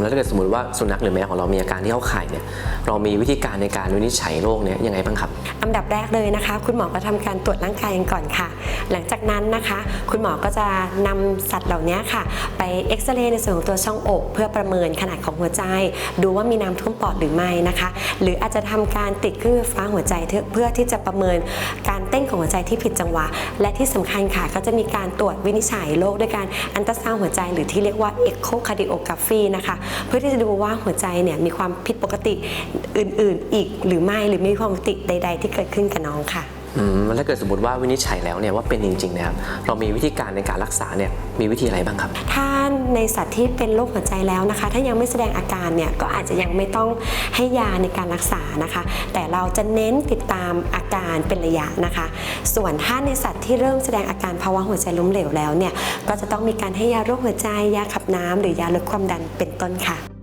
แล้วถ้าเกิดสมมติว่าสุนัขหรือแมวของเรามีอาการที่เข้าข่ายเนี่ยเรามีวิธีการในการวินิจฉัยโรคเนี่ยยังไงบ้างครับ อันดับแรกเลยนะคะ คุณหมอก็ทำการตรวจร่างกายกันก่อนค่ะ หลังจากนั้นนะคะ คุณหมอก็จะนำสัตว์เหล่านี้ค่ะ ไปเอ็กซเรย์ในส่วนของตัวช่องอก เพื่อประเมินขนาดของหัวใจ ดูว่ามีน้ำท่วมปอดหรือไม่นะคะ หรืออาจจะทำการติดเครื่องฟ้าหัวใจเพื่อเพื่อที่จะประเมินการเต้นของหัวใจที่ผิดจังหวะ และที่สำคัญค่ะก็จะมีการตรวจวินิจฉัยโรคด้วยการอันตราซาวหัวใจ หรือที่เรียกว่า echocardiography นะคะ เพื่อที่จะดูว่าหัวใจเนี่ยมีความผิดปกติอื่น ๆ อีกหรือไม่หรือมีความผิดปกติใด ๆ ที่เกิดขึ้นกับน้องค่ะ อืมแล้วถ้าเกิดสมมติว่าวินิจฉัยแล้วเนี่ยว่าเป็นจริงๆนะครับเรามีวิธีการในการรักษาเนี่ยมีวิธีอะไรบ้างครับ ถ้าในสัตว์ที่เป็นโรคหัวใจแล้วนะคะ ถ้ายังไม่แสดงอาการเนี่ยก็อาจจะยังไม่ต้องให้ยาในการรักษานะคะ แต่เราจะเน้นติดตามอาการเป็นระยะนะคะ ส่วนถ้าในสัตว์ที่เริ่มแสดงอาการภาวะหัวใจล้มเหลวแล้วเนี่ยก็จะต้องมีการให้ยาโรคหัวใจยาขับน้ำหรือยาลดความดันเป็นต้นค่ะ